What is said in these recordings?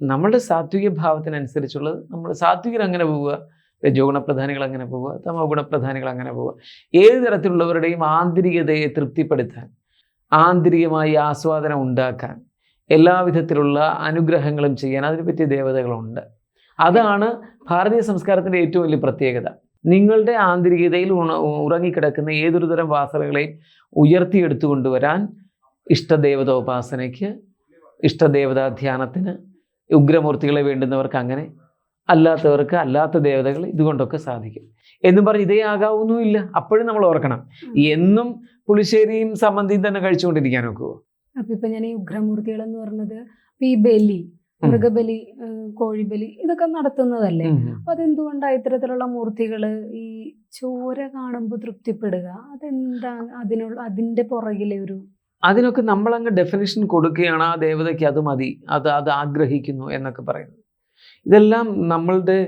നമ്മളുടെ സാത്വിക ഭാവത്തിനനുസരിച്ചുള്ളത് നമ്മൾ സാത്വികർ അങ്ങനെ പോവുക രജോഗുണപ്രധാനികൾ അങ്ങനെ പോവുക തമോ ഗുണപ്രധാനികൾ അങ്ങനെ പോവുക. ഏത് തരത്തിലുള്ളവരുടെയും ആന്തരികതയെ തൃപ്തിപ്പെടുത്താൻ ആന്തരികമായി ആസ്വാദനം ഉണ്ടാക്കാൻ എല്ലാവിധത്തിലുള്ള അനുഗ്രഹങ്ങളും ചെയ്യാൻ അതിനെ ദേവതകളുണ്ട്. അതാണ് ഭാരതീയ സംസ്കാരത്തിന്റെ ഏറ്റവും വലിയ പ്രത്യേകത. നിങ്ങളുടെ ആന്തരികതയിൽ ഉണ ഉറങ്ങിക്കിടക്കുന്ന ഏതൊരു തരം വാസനകളെയും ഉയർത്തിയെടുത്തു കൊണ്ടുവരാൻ ഇഷ്ടദേവതോപാസനയ്ക്ക് ഇഷ്ടദേവതാ ധ്യാനത്തിന് ഉഗ്രമൂർത്തികളെ വേണ്ടുന്നവർക്ക് അങ്ങനെ അല്ലാത്തവർക്ക് അല്ലാത്ത ദേവതകൾ ഇതുകൊണ്ടൊക്കെ സാധിക്കും. എന്നും പറഞ്ഞ് ഇതേ ആകാവുന്നുമില്ല. അപ്പോഴും നമ്മൾ ഓർക്കണം. എന്നും പുളിശ്ശേരിയും സമ്മന്തിയും തന്നെ കഴിച്ചുകൊണ്ടിരിക്കാൻ നോക്കുമോ അപ്പൊ ഇപ്പൊ ഞാൻ ഈ ഉഗ്രമൂർത്തികൾ എന്ന് പറഞ്ഞത് ഈ ബലി. മൃഗബലി കോഴിബലി ഇതൊക്കെ നടത്തുന്നതല്ലേ? അപ്പൊ അതെന്തുകൊണ്ടാ ഇത്തരത്തിലുള്ള മൂർത്തികൾ ഈ ചോര കാണുമ്പോൾ തൃപ്തിപ്പെടുക? അതെന്താ അതിനുള്ള അതിന്റെ പുറകിലെ ഒരു അതിനൊക്കെ നമ്മളങ്ങ് ഡെഫിനേഷൻ കൊടുക്കുകയാണ് ആ ദേവതയ്ക്ക് അത് മതി അത് അത് ആഗ്രഹിക്കുന്നു എന്നൊക്കെ പറയുന്നത്. ഇതെല്ലാം നമ്മളുടെ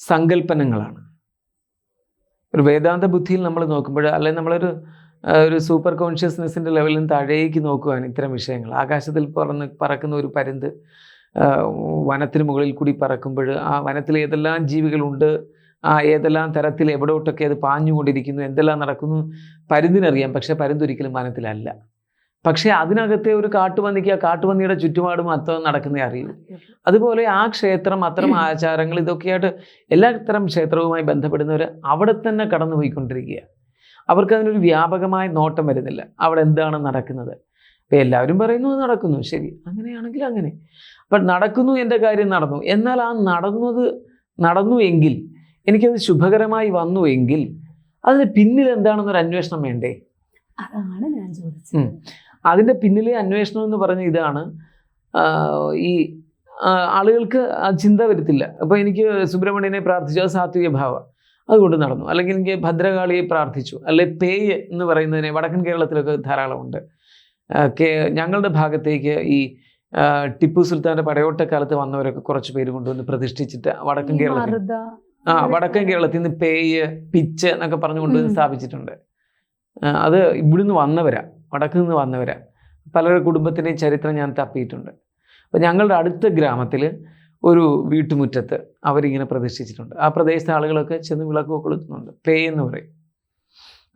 സങ്കല്പനങ്ങളാണ് ഒരു വേദാന്ത ബുദ്ധിയിൽ നമ്മൾ നോക്കുമ്പോൾ അല്ലെങ്കിൽ നമ്മളൊരു ഒരു സൂപ്പർ കോൺഷ്യസ്നെസ്സിന്റെ ലെവലിൽ താഴേക്ക് നോക്കുകയാണ് ഇത്തരം വിഷയങ്ങൾ. ആകാശത്തിൽ പറന്ന് പറക്കുന്ന ഒരു പരുന്ത് വനത്തിന് മുകളിൽ കൂടി പറക്കുമ്പോൾ ആ വനത്തിൽ ഏതെല്ലാം ജീവികളുണ്ട് ആ ഏതെല്ലാം തരത്തിൽ എവിടോട്ടൊക്കെ അത് പാഞ്ഞുകൊണ്ടിരിക്കുന്നു എന്തെല്ലാം നടക്കുന്നു പരുന്തിനറിയാം. പക്ഷേ പരുന്തൊരിക്കലും വനത്തിലല്ല. പക്ഷേ അതിനകത്തെ ഒരു കാട്ടുപന്നിക്ക് ആ കാട്ടുപന്നിയുടെ ചുറ്റുപാടും അത്തം നടക്കുന്നേ അറിയൂ. അതുപോലെ ആ ക്ഷേത്രം അത്തരം ആചാരങ്ങൾ ഇതൊക്കെയായിട്ട് എല്ലാത്തരം ക്ഷേത്രവുമായി ബന്ധപ്പെടുന്നവർ അവിടെ തന്നെ കടന്നു പോയിക്കൊണ്ടിരിക്കുക അവർക്ക് അതിനൊരു വ്യാപകമായ നോട്ടം വരുന്നില്ല. അവിടെ എന്താണ് നടക്കുന്നത്? ഇപ്പം എല്ലാവരും പറയുന്നു അത് നടക്കുന്നു. ശരി. അങ്ങനെയാണെങ്കിൽ അങ്ങനെ. അപ്പം നടക്കുന്നു എന്റെ കാര്യം നടന്നു. എന്നാൽ ആ നടന്നത് നടന്നു എങ്കിൽ എനിക്കത് ശുഭകരമായി വന്നു എങ്കിൽ അതിന് പിന്നിൽ എന്താണെന്നൊരു അന്വേഷണം വേണ്ടേ? അതാണ് ഞാൻ ചോദിച്ചത്. അതിന്റെ പിന്നിലെ അന്വേഷണം എന്ന് പറഞ്ഞ ഇതാണ്. ഈ ആളുകൾക്ക് ആ ചിന്ത വരത്തില്ല. അപ്പോൾ എനിക്ക് സുബ്രഹ്മണ്യനെ പ്രാർത്ഥിച്ചു. അത് സാത്വിക ഭാവം. അതുകൊണ്ട് നടന്നു. അല്ലെങ്കിൽ എനിക്ക് ഭദ്രകാളിയെ പ്രാർത്ഥിച്ചു. അല്ലെ പേയ് എന്ന് പറയുന്നതിനെ വടക്കൻ കേരളത്തിലൊക്കെ ധാരാളമുണ്ട്. കേ ഞങ്ങളുടെ ഭാഗത്തേക്ക് ഈ ടിപ്പു സുൽത്താന്റെ പടയോട്ടക്കാലത്ത് വന്നവരൊക്കെ കുറച്ച് പേര് കൊണ്ടുവന്ന് പ്രതിഷ്ഠിച്ചിട്ട് വടക്കൻ കേരളത്തിൽ ആ വടക്കൻ കേരളത്തിൽ നിന്ന് പേയ് പിച്ച് എന്നൊക്കെ പറഞ്ഞു കൊണ്ടുവന്ന് സ്ഥാപിച്ചിട്ടുണ്ട്. അത് ഇവിടുന്ന് വന്നവരാ. വടക്ക് നിന്ന് വന്നവരാണ് പലരുടെ കുടുംബത്തിന്റെയും ചരിത്രം ഞാൻ തപ്പിയിട്ടുണ്ട്. അപ്പോൾ ഞങ്ങളുടെ അടുത്ത ഗ്രാമത്തിൽ ഒരു വീട്ടുമുറ്റത്ത് അവരിങ്ങനെ പ്രതിഷ്ഠിച്ചിട്ടുണ്ട്. ആ പ്രദേശത്തെ ആളുകളൊക്കെ ചെന്ന് വിളക്കൊക്കെ കൊളുത്തുന്നുണ്ട്. പേ എന്ന് പറയും.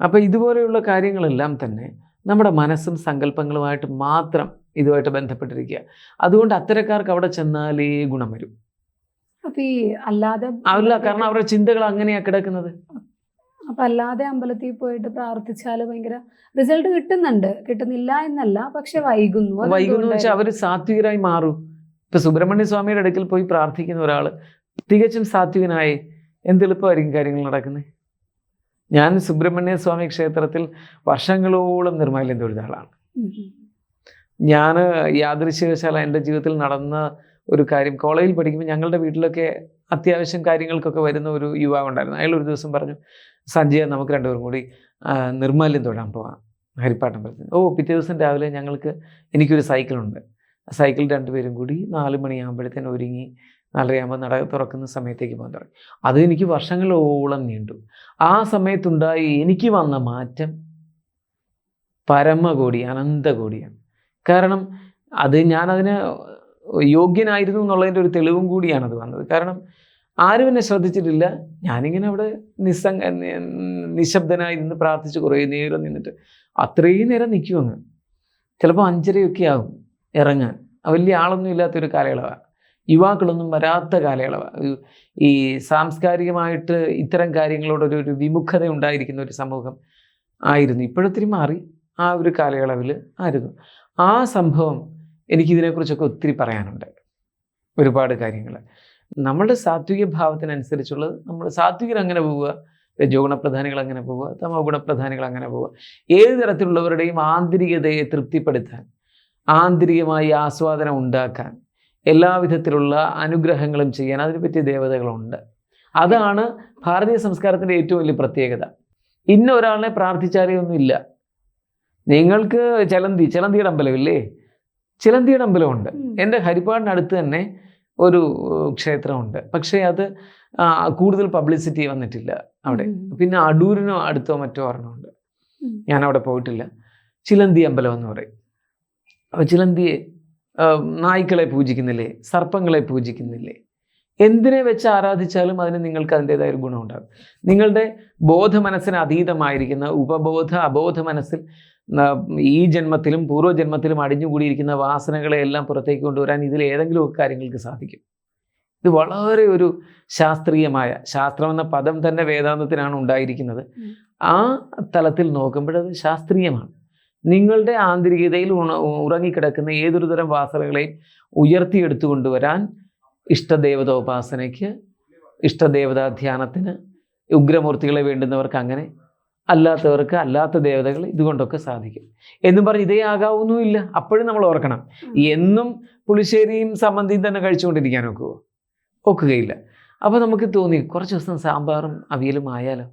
അപ്പോൾ ഇതുപോലെയുള്ള കാര്യങ്ങളെല്ലാം തന്നെ നമ്മുടെ മനസ്സും സങ്കല്പങ്ങളുമായിട്ട് മാത്രം ഇതുമായിട്ട് ബന്ധപ്പെട്ടിരിക്കുക. അതുകൊണ്ട് അത്തരക്കാർക്ക് അവിടെ ചെന്നാലേ ഗുണം വരും. അല്ലാതെ അവരില്ല കാരണം അവരുടെ ചിന്തകൾ അങ്ങനെയാണ് കിടക്കുന്നത്. അപ്പൊ അല്ലാതെ അമ്പലത്തിൽ പോയിട്ട് പ്രാർത്ഥിച്ചാൽ ഭയങ്കര റിസൾട്ട് കിട്ടുന്നുണ്ട്. കിട്ടുന്നില്ല എന്നല്ല പക്ഷെ വൈകുന്നു. വൈകുന്നു വെച്ചാൽ അവർ സാത്വികരായി മാറും. ഇപ്പൊ സുബ്രഹ്മണ്യ സ്വാമിയുടെ അടുക്കൽ പോയി പ്രാർത്ഥിക്കുന്ന ഒരാൾ തികച്ചും സാത്വികനായി എന്തെളുപ്പമായിരിക്കും കാര്യങ്ങൾ നടക്കുന്നത് ഞാൻ സുബ്രഹ്മണ്യ സ്വാമി ക്ഷേത്രത്തിൽ വർഷങ്ങളോളം നിർമ്മാല്യം തൊഴുത ആളാണ്. ഞാൻ യാദൃശ്യവശാല എന്റെ ജീവിതത്തിൽ നടന്ന ഒരു കാര്യം കോളേജിൽ പഠിക്കുമ്പോൾ ഞങ്ങളുടെ വീട്ടിലൊക്കെ അത്യാവശ്യം കാര്യങ്ങൾക്കൊക്കെ വരുന്ന ഒരു യുവാവ് ഉണ്ടായിരുന്നു. അയാൾ ഒരു ദിവസം പറഞ്ഞു സഞ്ജയ നമുക്ക് രണ്ടുപേരും കൂടി നിർമ്മാല്യം തൊഴാൻ ഹരിപ്പാട്ടം പറഞ്ഞു ഓ പിറ്റേ ദിവസം രാവിലെ ഞങ്ങൾക്ക് എനിക്കൊരു സൈക്കിളുണ്ട്. സൈക്കിൾ രണ്ടുപേരും കൂടി നാല് മണിയാകുമ്പോഴത്തേനും ഒരുങ്ങി നാലരയാകുമ്പോൾ നട തുറക്കുന്ന സമയത്തേക്ക് പോകാൻ തുടങ്ങി. അത് എനിക്ക് വർഷങ്ങളോളം നീണ്ടു. ആ സമയത്തുണ്ടായി എനിക്ക് വന്ന മാറ്റം പരമകോടി അനന്തകോടിയാണ്. കാരണം അത് ഞാനതിന് യോഗ്യനായിരുന്നു എന്നുള്ളതിന്റെ ഒരു തെളിവും അത് വന്നത്. കാരണം ആരും എന്നെ ശ്രദ്ധിച്ചിട്ടില്ല. ഞാനിങ്ങനെ അവിടെ നിസ്സംഗ നിശബ്ദനായി നിന്ന് പ്രാർത്ഥിച്ച് കുറേ നേരം നിന്നിട്ട് അത്രയും നേരം നിൽക്കും അങ്ങ് ചിലപ്പോൾ അഞ്ചരയൊക്കെ ആകും ഇറങ്ങാൻ. വലിയ ആളൊന്നും ഇല്ലാത്തൊരു കാലയളവാണ് യുവാക്കളൊന്നും വരാത്ത കാലയളവാണ് ഈ സാംസ്കാരികമായിട്ട് ഇത്തരം കാര്യങ്ങളോടൊരു ഒരു വിമുഖത ഉണ്ടായിരിക്കുന്ന ഒരു സമൂഹം ആയിരുന്നു. ഇപ്പോഴൊത്തിരി മാറി ആ ഒരു കാലയളവിൽ ആയിരുന്നു. ആ സംഭവം എനിക്കിതിനെക്കുറിച്ചൊക്കെ ഒത്തിരി പറയാനുണ്ട്. ഒരുപാട് കാര്യങ്ങൾ നമ്മളുടെ സാത്വിക ഭാവത്തിനനുസരിച്ചുള്ളത് നമ്മൾ സാത്വികർ അങ്ങനെ പോവുക രജോ ഗുണപ്രധാനികൾ അങ്ങനെ പോവുക തമോ ഗുണപ്രധാനികൾ അങ്ങനെ പോവുക. ഏത് തരത്തിലുള്ളവരുടെയും ആന്തരികതയെ തൃപ്തിപ്പെടുത്താൻ ആന്തരികമായി ആസ്വാദനം ഉണ്ടാക്കാൻ എല്ലാവിധത്തിലുള്ള അനുഗ്രഹങ്ങളും ചെയ്യാൻ അതിനെ പറ്റിയ ദേവതകളുണ്ട്. അതാണ് ഭാരതീയ സംസ്കാരത്തിന്റെ ഏറ്റവും വലിയ പ്രത്യേകത. ഇന്ന ഒരാളിനെ പ്രാർത്ഥിച്ചാലേ ഒന്നുമില്ല. നിങ്ങൾക്ക് ചിലന്തി ചിലന്തിയുടെ അമ്പലമില്ലേ ചിലന്തിയുടെ അമ്പലമുണ്ട്. എന്റെ ഹരിപ്പാടിനടുത്ത് തന്നെ ഒരു ക്ഷേത്രമുണ്ട്. പക്ഷേ അത് കൂടുതൽ പബ്ലിസിറ്റി വന്നിട്ടില്ല അവിടെ. പിന്നെ അടൂരിനോ അടുത്തോ മറ്റോ ഒരെണ്ണമുണ്ട് ഞാൻ അവിടെ പോയിട്ടില്ല. ചിലന്തി അമ്പലം എന്ന് പറയും. അപ്പോൾ ചിലന്തിയെ നായ്ക്കളെ പൂജിക്കുന്നില്ലേ? സർപ്പങ്ങളെ പൂജിക്കുന്നില്ലേ? എന്തിനെ വെച്ച് ആരാധിച്ചാലും അതിന് നിങ്ങൾക്ക് അതിന്റെതായ ഒരു ഗുണമുണ്ടാകും. നിങ്ങളുടെ ബോധ മനസ്സിന് അതീതമായിരിക്കുന്ന ഉപബോധ അബോധ മനസ്സിൽ ഈ ജന്മത്തിലും പൂർവജന്മത്തിലും അടിഞ്ഞുകൂടിയിരിക്കുന്ന വാസനകളെ എല്ലാം പുറത്തേക്ക് കൊണ്ടുവരാൻ ഇതിൽ ഏതെങ്കിലുമൊക്കെ കാര്യങ്ങൾക്ക് സാധിക്കും. ഇത് വളരെ ഒരു ശാസ്ത്രീയമായ ശാസ്ത്രം എന്ന പദം തന്നെ വേദാന്തത്തിനാണ് ഉണ്ടായിരിക്കുന്നത്. ആ തലത്തിൽ നോക്കുമ്പോൾ അത് ശാസ്ത്രീയമാണ്. നിങ്ങളുടെ ആന്തരികതയിൽ ഉണ ഉറങ്ങിക്കിടക്കുന്ന ഏതൊരു തരം വാസനകളെയും ഉയർത്തിയെടുത്തു കൊണ്ടുവരാൻ ഇഷ്ടദേവതോപാസനയ്ക്ക് ഇഷ്ടദേവതാ ധ്യാനത്തിന് ഉഗ്രമൂർത്തികളെ വേണ്ടുന്നവർക്ക് അങ്ങനെ അല്ലാത്തവർക്ക് അല്ലാത്ത ദേവതകൾ ഇതുകൊണ്ടൊക്കെ സാധിക്കും. എന്നും പറഞ്ഞ് ഇതേ ആകാവുന്നുമില്ല. അപ്പോഴും നമ്മൾ ഓർക്കണം. എന്നും പുളിശ്ശേരിയും സമ്മന്തിയും തന്നെ കഴിച്ചുകൊണ്ടിരിക്കാൻ ഒക്കുമോ ഒക്കുകയില്ല. അപ്പോൾ നമുക്ക് തോന്നി കുറച്ച് ദിവസം സാമ്പാറും അവിയലും ആയാലോ?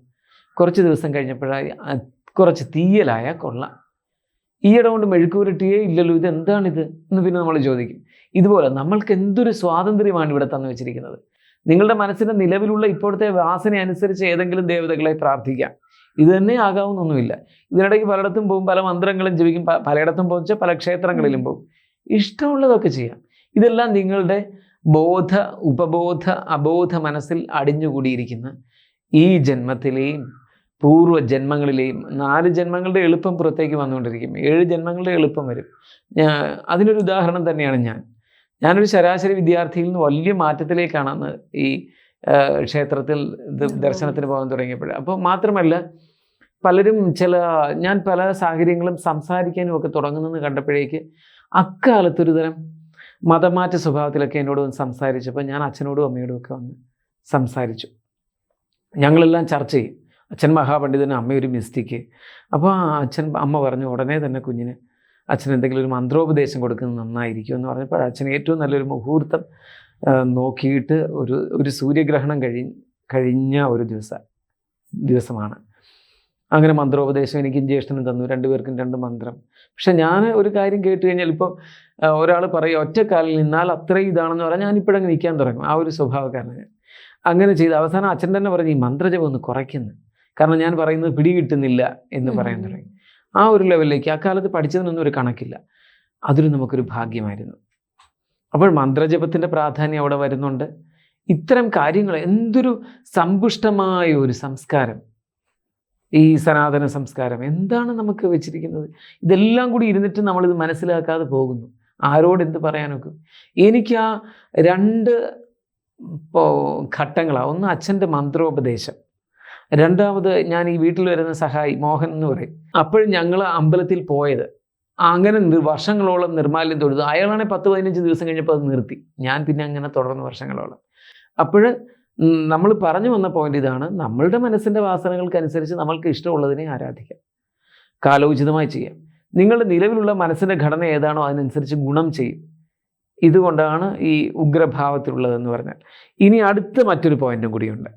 കുറച്ച് ദിവസം കഴിഞ്ഞപ്പോഴായി കുറച്ച് തീയലായ കൊള്ളാം. ഈയിടെ കൊണ്ട് മെഴുക്കുപുരട്ടിയേ ഇല്ലല്ലോ. ഇത് എന്താണിത് എന്ന് പിന്നെ നമ്മൾ ചോദിക്കും. ഇതുപോലെ നമ്മൾക്ക് എന്തൊരു സ്വാതന്ത്ര്യമാണ് ഇവിടെ തന്നു വെച്ചിരിക്കുന്നത്? നിങ്ങളുടെ മനസ്സിന്റെ നിലവിലുള്ള ഇപ്പോഴത്തെ വാസന അനുസരിച്ച് ഏതെങ്കിലും ദേവതകളെ പ്രാർത്ഥിക്കാം. ഇത് തന്നെ ആകാവുന്നൊന്നുമില്ല. ഇതിനിടയ്ക്ക് പലയിടത്തും പോകും പല മന്ത്രങ്ങളും ജപിക്കും പലയിടത്തും പോകും പല ക്ഷേത്രങ്ങളിലും പോകും. ഇഷ്ടമുള്ളതൊക്കെ ചെയ്യാം. ഇതെല്ലാം നിങ്ങളുടെ ബോധ ഉപബോധ അബോധ മനസ്സിൽ അടിഞ്ഞുകൂടിയിരിക്കുന്ന ഈ ജന്മത്തിലെയും പൂർവ ജന്മങ്ങളിലെയും നാല് ജന്മങ്ങളുടെ എളുപ്പം പുറത്തേക്ക് വന്നുകൊണ്ടിരിക്കും. ഏഴ് ജന്മങ്ങളുടെ എളുപ്പം വരും. അതിനൊരു ഉദാഹരണം തന്നെയാണ് ഞാൻ. ഞാനൊരു ശരാശരി വിദ്യാർത്ഥിയിൽ നിന്ന് വലിയ മാറ്റത്തിലേക്കാണ് ഈ ക്ഷേത്രത്തിൽ ഇത് ദർശനത്തിന് പോകാൻ തുടങ്ങിയപ്പോൾ അപ്പോൾ മാത്രമല്ല പലരും ചില ഞാൻ പല സാഹചര്യങ്ങളും സംസാരിക്കാനും ഒക്കെ തുടങ്ങുന്നെന്ന് കണ്ടപ്പോഴേക്ക് അക്കാലത്തൊരു തരം മതമാറ്റ സ്വഭാവത്തിലൊക്കെ എന്നോട് വന്ന് സംസാരിച്ചപ്പോൾ ഞാൻ അച്ഛനോടും അമ്മയോടും ഒക്കെ വന്ന് സംസാരിച്ചു. ഞങ്ങളെല്ലാം ചർച്ച ചെയ്യും. അച്ഛൻ മഹാപണ്ഡിതനും അമ്മയൊരു മിസ്റ്റേക്ക്. അപ്പോൾ അച്ഛൻ അമ്മ പറഞ്ഞു ഉടനെ തന്നെ കുഞ്ഞിന് അച്ഛൻ എന്തെങ്കിലും ഒരു മന്ത്രോപദേശം കൊടുക്കുന്നത് നന്നായിരിക്കും എന്ന് പറഞ്ഞപ്പോൾ അച്ഛൻ ഏറ്റവും നല്ലൊരു മുഹൂർത്തം നോക്കിയിട്ട് ഒരു ഒരു സൂര്യഗ്രഹണം കഴി കഴിഞ്ഞ ഒരു ദിവസം ദിവസമാണ്. അങ്ങനെ മന്ത്രോപദേശം എനിക്കും ജ്യേഷ്ഠനും തന്നു രണ്ടുപേർക്കും രണ്ട് മന്ത്രം. പക്ഷെ ഞാൻ ഒരു കാര്യം കേട്ട് കഴിഞ്ഞാൽ ഇപ്പം ഒരാൾ പറയും ഒറ്റക്കാലിൽ നിന്നാൽ അത്രയും ഇതാണെന്ന് പറഞ്ഞാൽ ഞാനിപ്പോഴങ്ങ് നിൽക്കാൻ തുടങ്ങും. ആ ഒരു സ്വഭാവക്കാരനാണ് അങ്ങനെ ചെയ്ത് അവസാനം അച്ഛൻ തന്നെ പറഞ്ഞു ഈ മന്ത്രജപം ഒന്ന് കുറയ്ക്കുന്നു. കാരണം ഞാൻ പറയുന്നത് പിടികിട്ടുന്നില്ല എന്ന് പറയാൻ തുടങ്ങി. ആ ഒരു ലെവലിലേക്ക് ആ കാലത്ത് പഠിച്ചതിനൊന്നും ഒരു കണക്കില്ല. അതൊരു നമുക്കൊരു ഭാഗ്യമായിരുന്നു. അപ്പോൾ മന്ത്രജപത്തിന്റെ പ്രാധാന്യം അവിടെ വരുന്നുണ്ട്. ഇത്തരം കാര്യങ്ങൾ എന്തൊരു സമ്പുഷ്ടമായ ഒരു സംസ്കാരം. ഈ സനാതന സംസ്കാരം എന്താണ് നമുക്ക് വെച്ചിരിക്കുന്നത്? ഇതെല്ലാം കൂടി ഇരുന്നിട്ട് നമ്മളിത് മനസ്സിലാക്കാതെ പോകുന്നു. ആരോട് എന്ത് പറയാനൊക്കെ? എനിക്ക് ആ രണ്ട് ഘട്ടങ്ങളാണ് ഒന്ന് അച്ഛന്റെ മന്ത്രോപദേശം. രണ്ടാമത് ഞാൻ ഈ വീട്ടിൽ വരുന്ന സഹായി മോഹൻ എന്ന് പറയും. അപ്പോഴും ഞങ്ങൾ അമ്പലത്തിൽ പോയത്. അങ്ങനെ വർഷങ്ങളോളം നിർമാല്യം തൊഴുതു. അയാളാണെങ്കിൽ പത്ത് പതിനഞ്ച് ദിവസം കഴിഞ്ഞപ്പോൾ അത് നിർത്തി. ഞാൻ പിന്നെ അങ്ങനെ തുടർന്ന് വർഷങ്ങളോളം. അപ്പോൾ നമ്മൾ പറഞ്ഞു വന്ന പോയിന്റ് ഇതാണ്. നമ്മളുടെ മനസ്സിന്റെ വാസനകൾക്കനുസരിച്ച് നമ്മൾക്ക് ഇഷ്ടമുള്ളതിനെ ആരാധിക്കാം. കാലോചിതമായി ചെയ്യാം. നിങ്ങളുടെ നിലവിലുള്ള മനസ്സിന്റെ ഘടന ഏതാണോ അതിനനുസരിച്ച് ഗുണം ചെയ്യും. ഇതുകൊണ്ടാണ് ഈ ഉഗ്രഭാവത്തിലുള്ളതെന്ന് പറഞ്ഞാൽ. ഇനി അടുത്ത മറ്റൊരു പോയിന്റും കൂടിയുണ്ട്.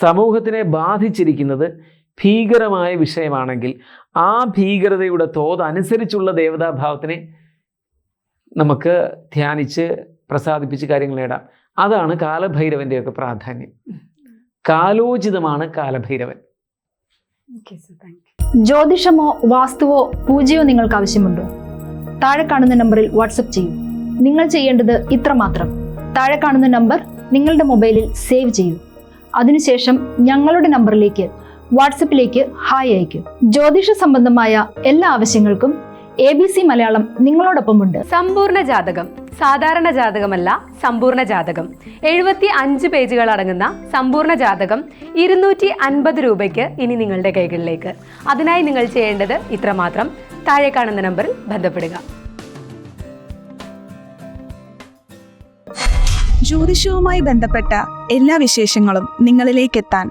സമൂഹത്തിനെ ബാധിച്ചിരിക്കുന്നത് ഭീകരമായ വിഷയമാണെങ്കിൽ ആ ഭീകരതയുടെ തോത് അനുസരിച്ചുള്ള ദേവതാഭാവത്തിനെ നമുക്ക് ധ്യാനിച്ച് പ്രസാദിപ്പിച്ച് കാര്യങ്ങൾ നേടാം. അതാണ് കാലഭൈരവന്റെയൊക്കെ പ്രാധാന്യം. കാലോചിതമാണ് കാലഭൈരവൻ. ജ്യോതിഷമോ വാസ്തുവോ പൂജയോ നിങ്ങൾക്ക് ആവശ്യമുണ്ടോ? താഴെ കാണുന്ന നമ്പറിൽ വാട്സപ്പ് ചെയ്യൂ. നിങ്ങൾ ചെയ്യേണ്ടത് ഇത്ര മാത്രം താഴെ കാണുന്ന നമ്പർ നിങ്ങളുടെ മൊബൈലിൽ സേവ് ചെയ്യൂ. അതിനുശേഷം ഞങ്ങളുടെ നമ്പറിലേക്ക് വാട്സപ്പിലേക്ക് ഹായ് അയക്കും. ജ്യോതിഷ സംബന്ധമായ എല്ലാ ആവശ്യങ്ങൾക്കും എ ബി സി മലയാളം നിങ്ങളോടൊപ്പമുണ്ട്. സമ്പൂർണ ജാതകം സാധാരണ ജാതകമല്ല സമ്പൂർണ ജാതകം. എഴുപത്തി അഞ്ച് പേജുകൾ അടങ്ങുന്ന സമ്പൂർണ ജാതകം ഇരുന്നൂറ്റി അൻപത് രൂപയ്ക്ക് ഇനി നിങ്ങളുടെ കൈകളിലേക്ക്. അതിനായി നിങ്ങൾ ചെയ്യേണ്ടത് ഇത്രമാത്രം. താഴെ കാണുന്ന നമ്പറിൽ ബന്ധപ്പെടുക. ജ്യോതിഷവുമായി ബന്ധപ്പെട്ട എല്ലാ വിശേഷങ്ങളും നിങ്ങളിലേക്കെത്താൻ